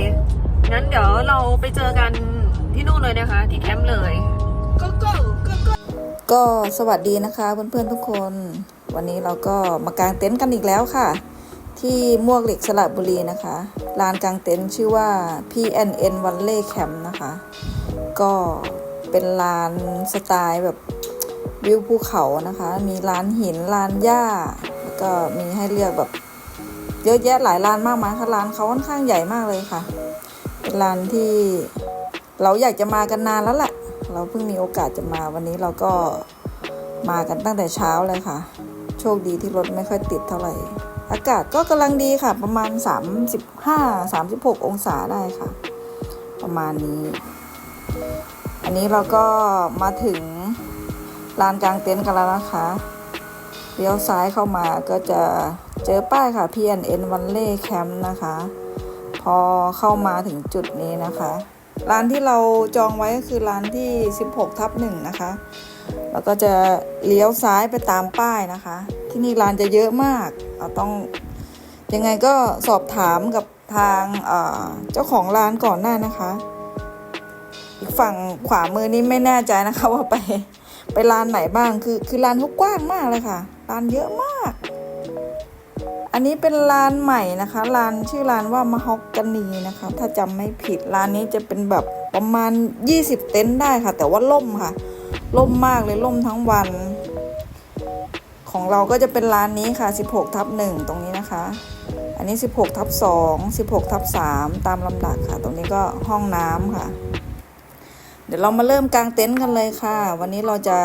เคงั้นเดี๋ยวเราไปเจอกันที่นู่นเลยนะคะ ที่แคมป์เลย go go go go ก็สวัสดีนะคะเพื่อนๆทุกคน วันนี้เราก็มากางเต็นท์กันอีกแล้วค่ะ ที่มวกเหล็กสระบุรีนะคะลานกางเต็นท์ชื่อว่า PNN v a l l e y Camp นะคะ ก็เป็นลานสไตล์แบบวิวภูเขานะคะ มีลานหินลานหญ้าแล้วก็มีให้เลือกแบบ เยอะแยะหลายลานมากมายค่ะลานเขาค่อนข้างใหญ่มากเลยค่ะเป็นลานที่เราอยากจะมากันนานแล้วแหละเราเพิ่งมีโอกาสจะมาวันนี้เราก็มากันตั้งแต่เช้าเลยค่ะ โชคดีที่รถไม่ค่อยติดเท่าไหร่ อากาศก็กำลังดีค่ะ ประมาณ 35 36 องศาได้ค่ะ ประมาณนี้ อันนี้เราก็มาถึงลานกลางเต็นท์กันแล้วนะคะเลี้ยวซ้ายเข้ามาก็จะ เจอป้ายค่ะ PNN v a l l e y Camp นะคะ พอเข้ามาถึงจุดนี้นะคะ ร้านที่เราจองไว้ก็คือร้านที่ 16ทับหนึ่งนะคะ แล้วก็จะเลี้ยวซ้ายไปตามป้ายนะคะ ที่นี่ร้านจะเยอะมากเราต้องยังไงก็สอบถามกับทางเจ้าของร้านก่อนได้านะคะ อีกฝั่งขวามือนี้ไม่แน่ใจนะคะว่าไปไปร้านไหนบ้างคือคือร้านเขากว้างมากเลยค่ะ ร้านเยอะมาก อันนี้เป็นร้านใหม่นะคะร้านชื่อร้านว่ามะฮอกกานีนะคะ ถ้าจำไม่ผิดร้านนี้จะเป็นแบบประมาณ 20 เต็นท์ได้ค่ะ แต่ว่าล่มค่ะ ล่มมากเลยล่มทั้งวัน ของเราก็จะเป็นร้านนี้ค่ะ 16ทับ1ตรงนี้นะคะ อันนี้ 16ทับ2 16ทับ3ตามลำดับค่ะ ตรงนี้ก็ห้องน้ำค่ะ เดี๋ยวเรามาเริ่มกางเต็นท์กันเลยค่ะ วันนี้เราจะ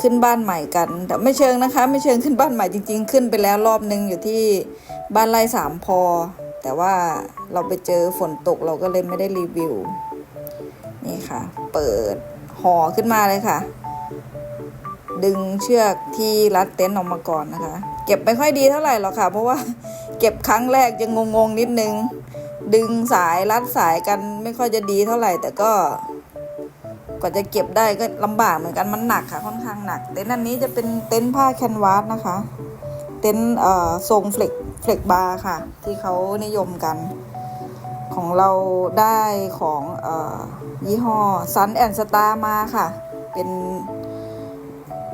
ขึ้นบ้านใหม่กันแต่ไม่เชิงนะคะ ไม่เชิงขึ้นบ้านใหม่จริง ๆ ขึ้นไปแล้วรอบนึงอยู่ที่บ้านไร่สามพอ แต่ว่าเราไปเจอฝนตกเราก็เลยไม่ได้รีวิว นี่ค่ะ เปิดห่อขึ้นมาเลยค่ะ ดึงเชือกที่รัดเต็นท์ออกมาก่อนนะคะ เก็บไม่ค่อยดีเท่าไหร่หรอกค่ะ เพราะว่าเก็บครั้งแรกยังงงๆนิดนึง ดึงสายรัดสายกันไม่ค่อยจะดีเท่าไหร่แต่ก็ กว่าจะเก็บได้ก็ลำบากเหมือนกันมันหนักค่ะ ค่อนข้างหนัก เต็นท์อันนี้จะเป็นเต็นท์ผ้าแคนวาสนะคะ เต็นท์ทรงเฟล็กเฟล็กบาร์ค่ะ ที่เขานิยมกัน ของเราได้ของออยี่ห้อซันแอนสตาร์มาค่ะ เป็น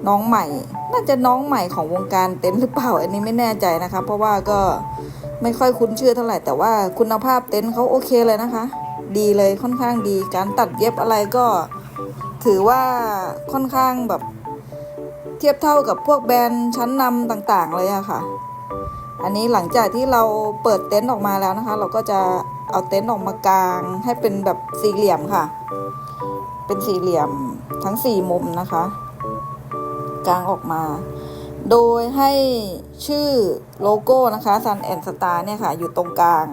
น้องใหม่ น่าจะน้องใหม่ของวงการเต็นท์หรือเปล่า อันนี้ไม่แน่ใจนะคะ เพราะว่าก็ไม่ค่อยคุ้นชื่อเท่าไหร่แต่ว่าคุณภาพเต็นท์เขาโอเคเลยนะคะ ดีเลยค่อนข้างดี การตัดเย็บอะไรก็ ถือว่าค่อนข้างแบบเทียบเท่ากับพวกแบรนด์ชั้นนำต่างๆเลยอะค่ะ อันนี้หลังจากที่เราเปิดเต็นท์ออกมาแล้วนะคะ เราก็จะเอาเต็นท์ออกมากางให้เป็นแบบสี่เหลี่ยมค่ะ เป็นสี่เหลี่ยมทั้งสี่มุมนะคะกางออกมา โดยให้ชื่อโลโก้นะคะ Sun and Star เนี่ยค่ะ อยู่ตรงกลาง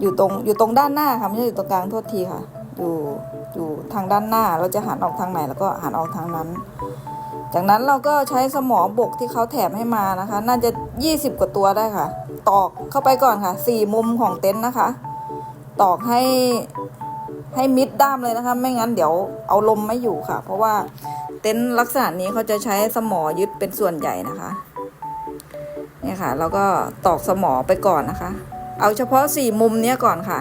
อยู่ตรงอยู่ตรงด้านหน้าค่ะ ไม่ใช่อยู่ตรงกลางโทษทีค่ะ อยู่ อยู่ทางด้านหน้าเราจะหันออกทางไหนแล้วก็หันออกทางนั้น จากนั้นเราก็ใช้สมอบกที่เขาแถมให้มานะคะ น่าจะ 20 กว่าตัวได้ค่ะ ตอกเข้าไปก่อนค่ะสี่มุมของเต็นท์นะคะ ตอกให้ให้มิดด้ามเลยนะคะ ไม่งั้นเดี๋ยวเอาลมไม่อยู่ค่ะ เพราะว่าเต็นท์ลักษณะนี้เขาจะใช้สมอยึดเป็นส่วนใหญ่นะคะเนี่ยค่ะเราก็ตอกสมอไปก่อนนะคะ เอาเฉพาะสี่มุมเนี้ยก่อนค่ะ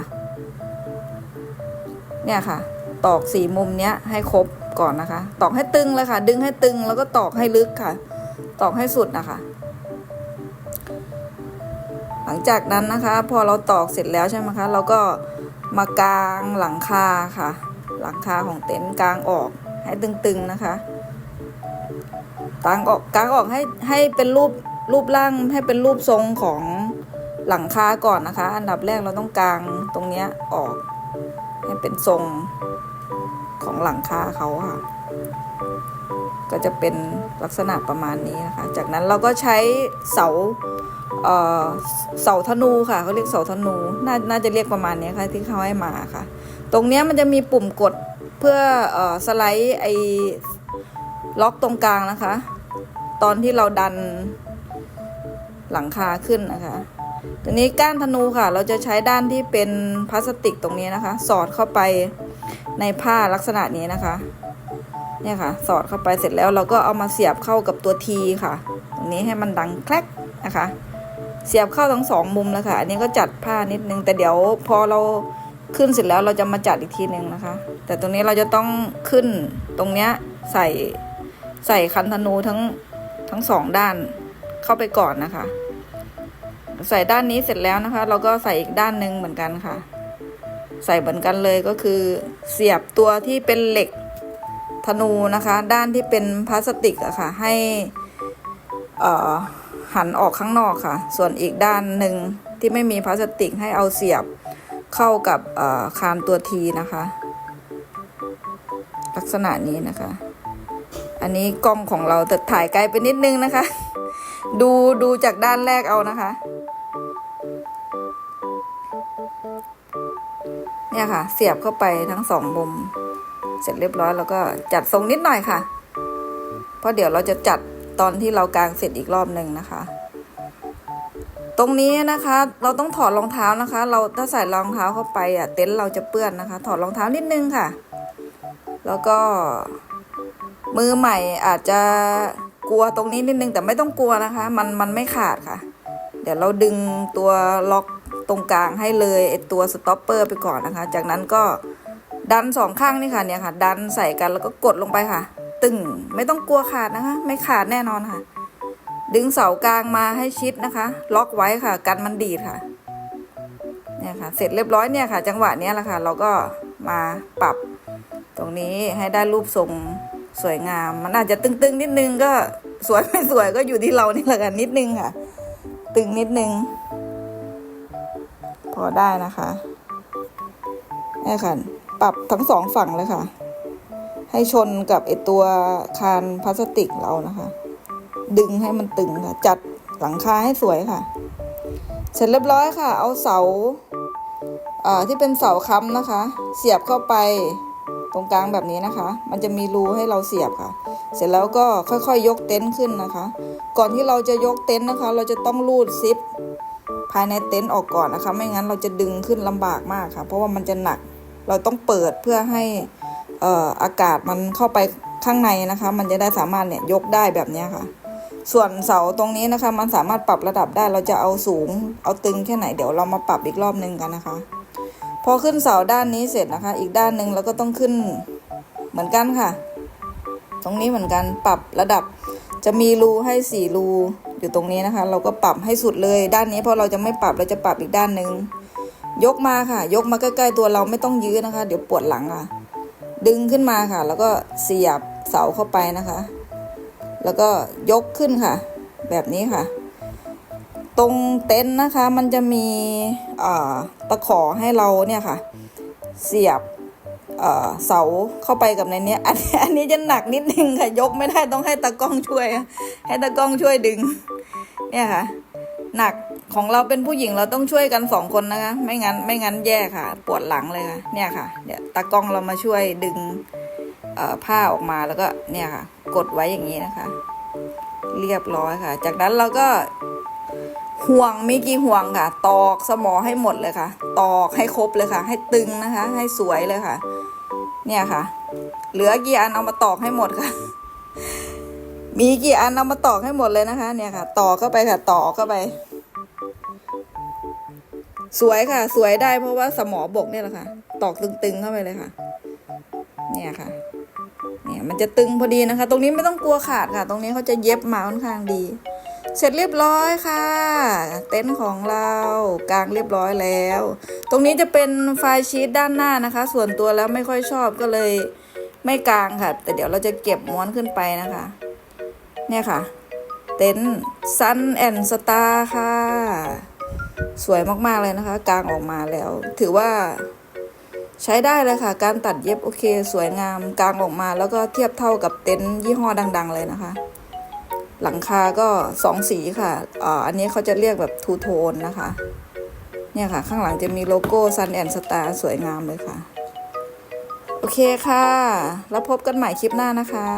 เนี่ยค่ะ ตอกสี่มุมเนี้ยให้ครบก่อนนะคะ ตอกให้ตึงเลยค่ะ ดึงให้ตึงแล้วก็ตอกให้ลึกค่ะ ตอกให้สุดนะคะ หลังจากนั้นนะคะ พอเราตอกเสร็จแล้วใช่ไหมคะ เราก็มากางหลังคาค่ะ หลังคาของเต็นท์กางออกให้ตึงๆนะคะกางออกกางออกให้ให้เป็นรูปรูปร่างให้เป็นรูปทรงของหลังคาก่อนนะคะ อันดับแรกเราต้องกางตรงเนี้ยออก ให้เป็นทรง ของหลังคาเขาค่ะ ก็จะเป็นลักษณะประมาณนี้นะคะ จากนั้นเราก็ใช้เสาเออเสาธนูค่ะเขาเรียกเสาธนูน่าน่าจะเรียกประมาณนี้ค่ะที่เขาให้มาค่ะ ตรงนี้มันจะมีปุ่มกดเพื่อเออสไลด์ไอ้ล็อกตรงกลางนะคะ ตอนที่เราดันหลังคาขึ้นนะคะทีนี้ก้านธนูค่ะ เราจะใช้ด้านที่เป็นพลาสติกตรงนี้นะคะ สอดเข้าไป ในผ้าลักษณะนี้นะคะ เนี่ยค่ะ สอดเข้าไปเสร็จแล้วเราก็เอามาเสียบเข้ากับตัวทีค่ะ ตรงนี้ให้มันดังแคลกนะคะ เสียบเข้าทั้งสองมุมเลยค่ะ อันนี้ก็จัดผ้านิดนึง แต่เดี๋ยวพอเราขึ้นเสร็จแล้วเราจะมาจัดอีกทีหนึ่งนะคะ แต่ตรงนี้เราจะต้องขึ้นตรงเนี้ยใส่ใส่คันธนูทั้งทั้งสองด้านเข้าไปก่อนนะคะ ใส่ด้านนี้เสร็จแล้วนะคะ เราก็ใส่อีกด้านหนึ่งเหมือนกันค่ะ ใส่เหมือนกันเลยก็คือ เสียบตัวที่เป็นเหล็กธนูนะคะ ด้านที่เป็นพลาสติกอะค่ะให้เอ่อหันออกข้างนอกค่ะ ส่วนอีกด้านหนึ่งที่ไม่มีพลาสติกให้เอาเสียบเข้ากับคานตัวทีนะคะ ลักษณะนี้นะคะ อันนี้กล้องของเราแต่ถ่ายไกลไปนิดนึงนะคะ ดูดูจากด้านแรกเอานะคะ เนี่ยค่ะ เสียบเข้าไปทั้งสองมุม เสร็จเรียบร้อยแล้วก็จัดทรงนิดหน่อยค่ะ เพราะเดี๋ยวเราจะจัดตอนที่เรากางเสร็จอีกรอบหนึ่งนะคะ ตรงนี้นะคะ เราต้องถอดรองเท้านะคะ เราถ้าใส่รองเท้าเข้าไปอะเต็นท์เราจะเปื้อนนะคะ ถอดรองเท้านิดนึงค่ะ แล้วก็มือใหม่อาจจะกลัวตรงนี้นิดนึงแต่ไม่ต้องกลัวนะคะ มันมันไม่ขาดค่ะ เดี๋ยวเราดึงตัวล็อก ตรงกลางให้เลยไอตัวสต็อปเปอร์ไปก่อนนะคะ จากนั้นก็ดันสองข้างนี่ค่ะเนี่ยค่ะ ดันใส่กันแล้วก็กดลงไปค่ะ ตึงไม่ต้องกลัวขาดนะคะ ไม่ขาดแน่นอนค่ะ ดึงเสากลางมาให้ชิดนะคะ ล็อกไว้ค่ะ กันมันดีดค่ะเนี่ยค่ะ เสร็จเรียบร้อยเนี่ยค่ะ จังหวะเนี้ยแหละค่ะ เราก็มาปรับตรงนี้ให้ได้รูปทรงสวยงาม มันอาจจะตึงๆนิดนึงก็สวยไม่สวยก็อยู่ที่เรานี่แหละกันนิดนึงค่ะ ตึงนิดนึง พอได้นะคะนี่ค่ะ ปรับทั้งสองฝั่งเลยค่ะ ให้ชนกับไอตัวคานพลาสติกเรานะคะ ดึงให้มันตึงค่ะ จัดหลังคาให้สวยค่ะ เสร็จเรียบร้อยค่ะ เอาเสาอ่าที่เป็นเสาค้ำนะคะ เสียบเข้าไปตรงกลางแบบนี้นะคะ มันจะมีรูให้เราเสียบค่ะ เสร็จแล้วก็ค่อยๆยกเต็นท์ขึ้นนะคะ ก่อนที่เราจะยกเต็นท์นะคะ เราจะต้องรูดซิป ภายในเต็นท์ออกก่อนนะคะ ไม่งั้นเราจะดึงขึ้นลำบากมากค่ะ เพราะว่ามันจะหนักเราต้องเปิดเพื่อให้เอ่อากาศมันเข้าไปข้างในนะคะ มันจะได้สามารถเนี่ยยกได้แบบนี้ค่ะ ส่วนเสาตรงนี้นะคะ มันสามารถปรับระดับได้เราจะเอาสูง เอาตึงแค่ไหนเดี๋ยวเรามาปรับอีกรอบนึงกันนะคะ พอขึ้นเสาด้านนี้เสร็จนะคะ อีกด้านหนึ่งเราก็ต้องขึ้นเหมือนกันค่ะ ตรงนี้เหมือนกันปรับระดับจะมีรูให้สี่รู อยู่ตรงนี้นะคะ เราก็ปรับให้สุดเลยด้านนี้เพราะเราจะไม่ปรับเราจะปรับอีกด้านหนึ่งยกมาค่ะ ยกมาใกล้ๆตัวเราไม่ต้องยื้อนะคะ เดี๋ยวปวดหลังอะ ดึงขึ้นมาค่ะ แล้วก็เสียบเสาเข้าไปนะคะ แล้วก็ยกขึ้นค่ะ แบบนี้ค่ะ ตรงเต็นท์นะคะมันจะมีตะขอให้เราเนี่ยค่ะ เสียบ เสาเข้าไปกับในนี้อันนี้อันนี้จะหนักนิดนึงค่ะ ยกไม่ได้ต้องให้ตากล้องช่วย ให้ตากล้องช่วยดึง เนี่ยค่ะ หนักของเราเป็นผู้หญิงเราต้องช่วยกันสองคนนะคะ ไม่งั้นไม่งั้นแย่ค่ะ ปวดหลังเลยค่ะ เนี่ยค่ะ เดี๋ยวตากล้องเรามาช่วยดึงผ้าออกมาแล้วก็เนี่ยค่ะ กดไว้อย่างนี้นะคะ เรียบร้อยค่ะ จากนั้นเราก็ห่วงมีกี่ห่วงค่ะ ตอกสมอให้หมดเลยค่ะ ตอกให้ครบเลยค่ะ ให้ตึงนะคะ ให้สวยเลยค่ะ เนี่ยค่ะ เหลือกี่อันเอามาตอกให้หมดค่ะ มีกี่อันเอามาตอกให้หมดเลยนะคะ เนี่ยค่ะตอกเข้าไปค่ะตอกเข้าไป สวยค่ะ สวยได้เพราะว่าสมอบกเนี่ยแหละค่ะ ตอกตึงๆเข้าไปเลยค่ะ เนี่ยค่ะ เนี่ยมันจะตึงพอดีนะคะ ตรงนี้ไม่ต้องกลัวขาดค่ะ ตรงนี้เขาจะเย็บมาค่อนข้างดี เสร็จเรียบร้อยค่ะ เต็นท์ของเรากางเรียบร้อยแล้ว ตรงนี้จะเป็นไฟชีตด้านหน้านะคะ ส่วนตัวแล้วไม่ค่อยชอบก็เลยไม่กางค่ะ แต่เดี๋ยวเราจะเก็บม้วนขึ้นไปนะคะ เนี่ยค่ะ เต็นท์ซันแอนสตาร์ค่ะ สวยมากๆเลยนะคะ กางออกมาแล้ว ถือว่าใช้ได้เลยค่ะ การตัดเย็บโอเค สวยงามกางออกมาแล้วก็เทียบเท่ากับเต็นท์ยี่ห้อดัง ๆ เลยนะคะ หลังคาก็สองสีค่ะอ่าอันนี้เขาจะเรียกแบบทูโทนนะคะ เนี่ยค่ะ ข้างหลังจะมีโลโก้ Sun and Star สวยงามเลยค่ะ โอเคค่ะ แล้วพบกันใหม่คลิปหน้านะคะ